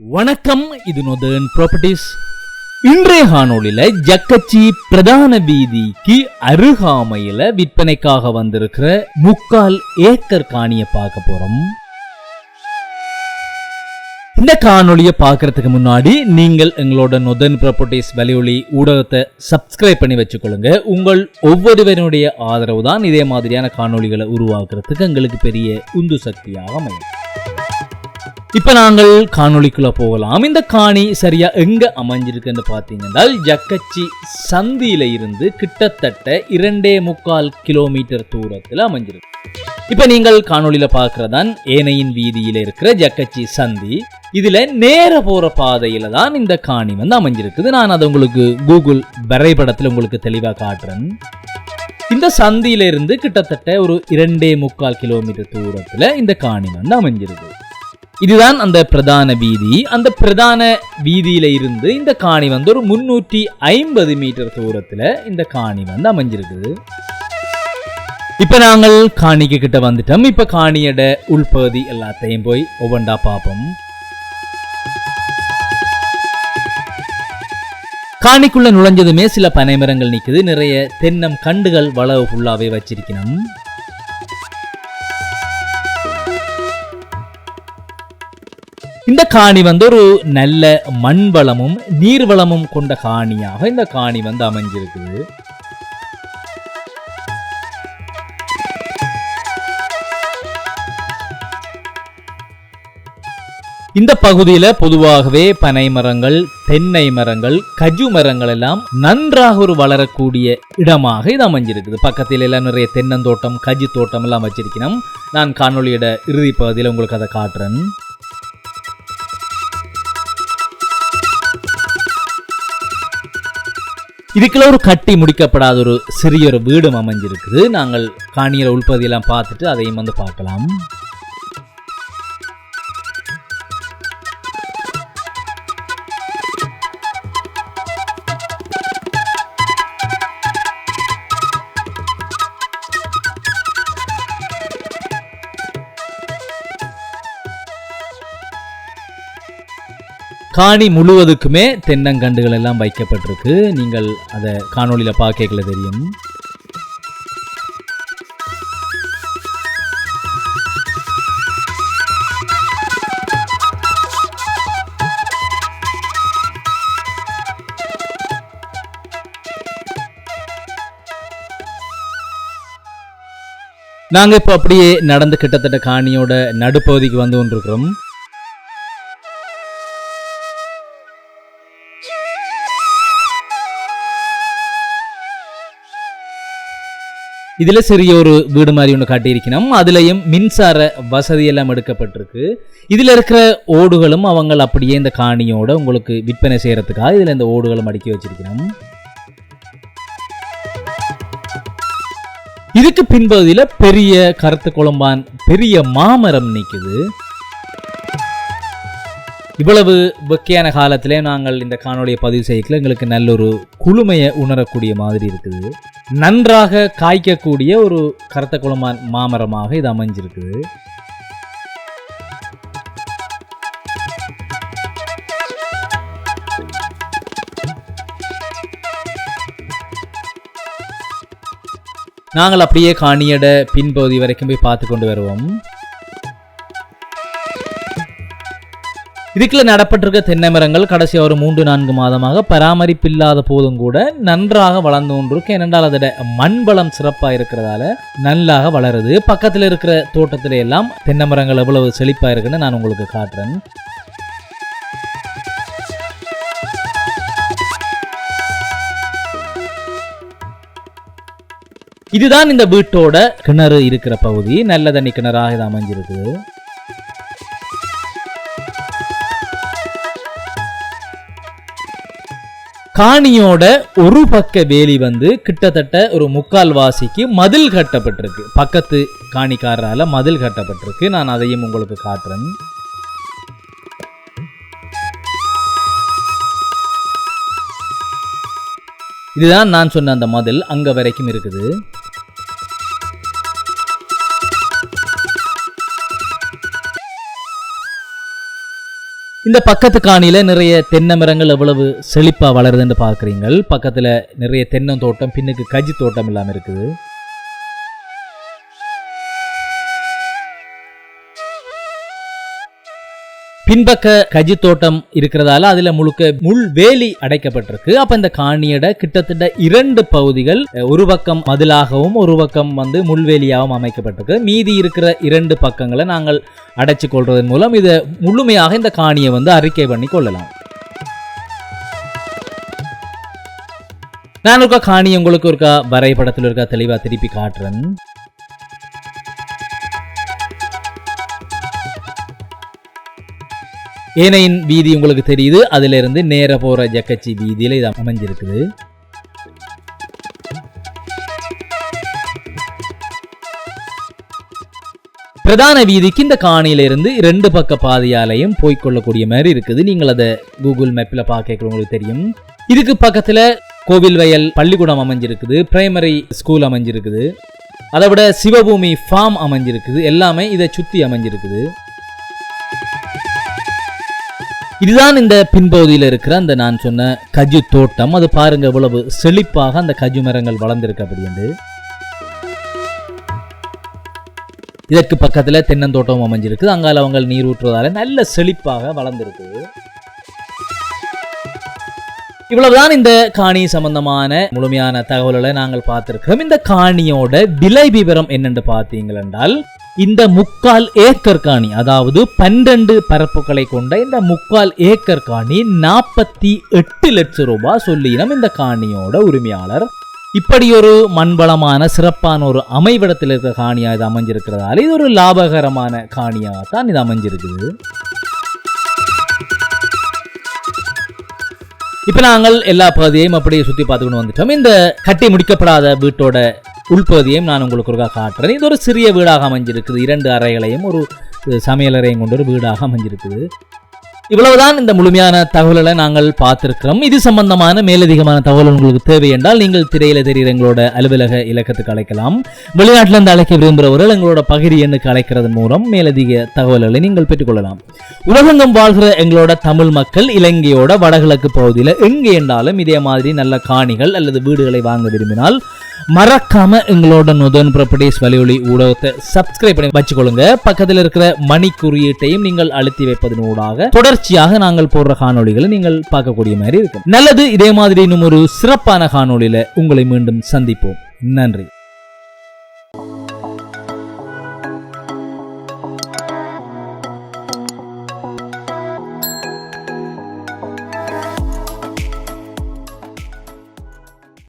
வணக்கம் இது northern properties இன்றைய காணொளியில ஜக்கச்சி பிரதான வீதிக்கு அருகாமையில விற்பனைக்காக வந்திருக்கிற முக்கால் ஏக்கர் காணியை பார்க்க போறோம். இந்த காணொலியை பார்க்கறதுக்கு முன்னாடி நீங்கள் எங்களோட நொதன் ப்ராப்பர்ட்டிஸ் வலியுலி ஊடகத்தை சப்ஸ்கிரைப் பண்ணி வச்சுக்கொள்ளுங்க. உங்கள் ஒவ்வொருவருடைய ஆதரவு தான் இதே மாதிரியான காணொளிகளை உருவாக்குறதுக்கு எங்களுக்கு பெரிய உந்து சக்தியாக அமையும். இப்ப நாங்கள் காணொளிக்குள்ள போகலாம். இந்த காணி சரியா எங்க அமைஞ்சிருக்குன்னு பார்த்தீங்கன்னா ஜக்கச்சி சந்தியில இருந்து கிட்டத்தட்ட இரண்டே முக்கால் கிலோமீட்டர் தூரத்தில் அமைஞ்சிருக்கு. இப்ப நீங்கள் காணொளியில பார்க்கறதான் ஏனையின் வீதியில இருக்கிற ஜக்கச்சி சந்தி. இதுல நேர போற பாதையில தான் இந்த காணி வந்து அமைஞ்சிருக்குது. நான் அதை உங்களுக்கு கூகுள் வரைபடத்தில் உங்களுக்கு தெளிவா காட்டுறேன். இந்த சந்தியிலிருந்து கிட்டத்தட்ட ஒரு இரண்டே முக்கால் கிலோமீட்டர் தூரத்தில் இந்த காணி வந்து அமைஞ்சிருக்கு இதுதான் அந்த பிரதான வீதி. அந்த பிரதான வீதியில இருந்து இந்த காணி வந்து ஒரு முன்னூற்றி ஐம்பது மீட்டர் தூரத்துல இந்த காணி வந்து அமைஞ்சிருக்குது. இப்ப நாங்கள் காணிக்கு கிட்ட வந்துட்டோம். இப்ப காணியோட உள்பகுதி எல்லாத்தையும் போய் ஒவ்வொன்றா பார்ப்போம். காணிக்குள்ள நுழைஞ்சதுமே சில பனை மரங்கள் நிக்குது. நிறைய தென்னம் கண்டுகள் வளவு ஃபுல்லாவே வச்சிருக்கணும். இந்த காணி வந்து ஒரு நல்ல மண் வளமும் நீர் வளமும் கொண்ட காணியாக இந்த காணி வந்து அமைஞ்சிருக்குது. இந்த பகுதியில பொதுவாகவே பனை மரங்கள் தென்னை மரங்கள் கஜு மரங்கள் எல்லாம் நன்றாக ஒரு வளரக்கூடிய இடமாக இது அமைஞ்சிருக்குது. பக்கத்தில் எல்லாம் நிறைய தென்னந்தோட்டம் கஜு தோட்டம் எல்லாம் வச்சிருக்கணும் நான் காணொளியோட இறுதி பகுதியில் உங்களுக்கு அதை காட்டுறேன். இதுக்குள்ள ஒரு கட்டி முடிக்கப்படாத ஒரு சிறிய ஒரு வீடும் அமைஞ்சிருக்குது. நாங்கள் காணியில் உள்பகுதியெல்லாம் பார்த்துட்டு அதையும் வந்து பார்க்கலாம். காணி முழுவதுக்குமே தென்னங்கண்டுகள் எல்லாம் வைக்கப்பட்டிருக்கு. நீங்கள் அதை காணொளியில பார்க்கல தெரியும். நாங்க இப்போ அப்படியே நடந்து கிட்டத்தட்ட காணியோட நடுப்பகுதிக்கு வந்து கொண்டிருக்கிறோம். இதுல சிறிய ஒரு வீடு மாதிரி ஒன்று காட்டியிருக்கணும். அதுலயும் மின்சார வசதி எல்லாம் எடுக்கப்பட்டிருக்கு. இதுல இருக்கிற ஓடுகளும் அவங்க அப்படியே இந்த காணியோட உங்களுக்கு விற்பனை செய்யறதுக்காக இதுல இந்த ஓடுகளும் அடுக்கி வச்சிருக்கணும். இதுக்கு பின்பகுதியில பெரிய கருத்து குழம்பான் பெரிய மாமரம் நிக்குது. இவ்வளவு வெக்கையான காலத்திலே நாங்கள் இந்த காணொலியை பதிவு செய்யல எங்களுக்கு நல்ல ஒரு குளுமையை உணரக்கூடிய மாதிரி இருக்குது. நன்றாக காய்க்கக்கூடிய ஒரு கருத்த குளமான் மாமரமாக இது அமைஞ்சிருக்குது நாங்கள் அப்படியே காணியட பின்பகுதி வரைக்கும் போய் பார்த்து கொண்டு வருவோம். இதுக்குள்ள நடப்பட்டிருக்க தென்னை மரங்கள் கடைசி ஒரு மூன்று நான்கு மாதமாக பராமரிப்பில்லாத போதும் கூட நன்றாக வளர்ந்து கொண்டிருக்கு. ஏனென்றால் அதோட மண் வளம் சிறப்பாக இருக்கிறதால நல்லாக வளருது. பக்கத்தில் இருக்கிற தோட்டத்தில எல்லாம் தென்னை மரங்கள் எவ்வளவு செழிப்பாக இருக்குன்னு நான் உங்களுக்கு காட்டுறேன். இதுதான் இந்த வீட்டோட கிணறு இருக்கிற பகுதி. நல்ல தண்ணி கிணறாக இது அமைஞ்சிருக்குது. காணியோட ஒரு பக்க வேலி வந்து கிட்டத்தட்ட ஒரு முக்கால் வாசிக்கு மதில் கட்டப்பட்டிருக்கு. பக்கத்து காணிக்காரரால மதில் கட்டப்பட்டிருக்கு. நான் அதையும் உங்களுக்கு காட்டுறேன். இதுதான் நான் சொன்ன அந்த மதில். அங்க வரைக்கும் இருக்குது. இந்த பக்கத்து காணியில் நிறைய தென்னை மரங்கள் எவ்வளவு செழிப்பா வளருதுன்னு பார்க்குறீங்கள். பக்கத்துல நிறைய தென்னந்தோட்டம் பின்னுக்கு கஜி தோட்டம் இல்லாமல் இருக்குது. பின்பக்க கஜி தோட்டம் இருக்கிறதால அதுல முழுக்க முள் வேலி அடைக்கப்பட்டிருக்கு. அப்ப இந்த காணியட கிட்டத்தட்ட இரண்டு பகுதிகள் ஒரு பக்கம் மதிலாகவும் ஒரு பக்கம் வந்து முள்வேலியாகவும் அமைக்கப்பட்டிருக்கு. மீதி இருக்கிற இரண்டு பக்கங்களை நாங்கள் அடைச்சு கொள்றதன் மூலம் இதை முழுமையாக இந்த காணியை வந்து அறிக்கை பண்ணி கொள்ளலாம். நான் ஒருக்கா காணி உங்களுக்கு ஒருக்கா வரைபடத்தில் இருக்கா தெளிவா திருப்பி காட்டுறேன். ஏனையின் வீதி உங்களுக்கு தெரியுது. அதிலிருந்து நேர போகிற ஜக்கச்சி வீதியில் இது அமைஞ்சிருக்குது. பிரதான வீதிக்கு இந்த காணியிலிருந்து ரெண்டு பக்க பாதையாலையும் போய்க்கொள்ளக்கூடிய மாதிரி இருக்குது. நீங்கள் அதை கூகுள் மேப்பில் பார்க்க உங்களுக்கு தெரியும். இதுக்கு பக்கத்தில் கோவில் வயல் பள்ளிக்கூடம் அமைஞ்சிருக்குது. பிரைமரி ஸ்கூல் அமைஞ்சிருக்குது. அதை விட சிவபூமி ஃபார்ம் அமைஞ்சிருக்குது. எல்லாமே இதை சுற்றி அமைஞ்சிருக்குது. இதுதான் இந்த பின்பகுதியில் இருக்கிற அந்த நான் சொன்ன கஜு தோட்டம். அது பாருங்க இவ்வளவு செழிப்பாக அந்த கஜு மரங்கள் வளர்ந்திருக்கு அப்படின்னு இதற்கு பக்கத்துல தென்னந்தோட்டம் அமைஞ்சிருக்கு. அங்கால அவங்க நீர் ஊற்றுவதால நல்ல செழிப்பாக வளர்ந்திருக்கு. இவ்வளவுதான் இந்த காணி சம்பந்தமான முழுமையான தகவல்களை நாங்கள் பார்த்திருக்கிறோம். இந்த காணியோட விலை விவரம் என்னென்று பார்த்தீங்கள் என்றால் இந்த முக்கால் ஏக்கர் காணி அதாவது பன்னிரண்டு பரப்புகளை கொண்ட இந்த முக்கால் ஏக்கர் காணி நாற்பத்தி எட்டு லட்சம் ரூபாய் சொல்லினம் இந்த காணியோட உரிமையாளர். இப்படி ஒரு மண்வளமான சிறப்பான ஒரு அமைவிடத்தில் இருக்கிற காணியா இது அமைஞ்சிருக்கிறதால இது ஒரு லாபகரமான காணியாகத்தான் இது அமைஞ்சிருக்குது. இப்ப நாங்கள் எல்லா பகுதியையும் அப்படியே சுத்தி பார்த்துக்கொண்டு வந்துட்டோம். இந்த கட்டி முடிக்கப்படாத வீட்டோட உள்பகுதியையும் நான் உங்களுக்கு ஒருக்கா காட்டுறேன். இது ஒரு சிறிய வீடாக அமைஞ்சிருக்குது. இரண்டு அறைகளையும் ஒரு சமையலறையும் கொண்ட ஒரு வீடாக அமைஞ்சிருக்குது. இவ்வளவுதான் இந்த முழுமையான தகவல்களை நாங்கள் பார்த்திருக்கிறோம். இது சம்பந்தமான மேலதிகமான தகவல் உங்களுக்கு தேவை என்றால் நீங்கள் திரையில தெரிகிற எங்களோட அலுவலக இலக்கத்துக்கு அழைக்கலாம். வெளிநாட்டிலிருந்து அழைக்க விரும்புகிறவர்கள் எங்களோட பகிரி எண்ணுக்கு அழைக்கிறதன் மூலம் மேலதிக தகவல்களை நீங்கள் பெற்றுக்கொள்ளலாம். உலகெங்கும் வாழ்கிற எங்களோட தமிழ் மக்கள் இலங்கையோட வடகிழக்கு பகுதியில் எங்கே என்றாலும் இதே மாதிரி நல்ல காணிகள் அல்லது வீடுகளை வாங்க விரும்பினால் மறக்காம எங்களோட நுதன் ப்ராப்பர்ட்டிஸ் வலியொலி ஊடகத்தை சப்ஸ்கிரைப் பண்ணி வச்சுக்கொள்ளுங்க. பக்கத்தில் இருக்கிற மணி குறியீட்டையும் நீங்கள் அழுத்தி வைப்பதன் ஊடாக தொடர்ச்சியாக நாங்கள் போடுற காணொளிகளை நீங்கள் பார்க்கக்கூடிய மாதிரி இருக்கும். நல்லது இதே மாதிரி இன்னும் ஒரு சிறப்பான காணொளியில உங்களை மீண்டும் சந்திப்போம். நன்றி.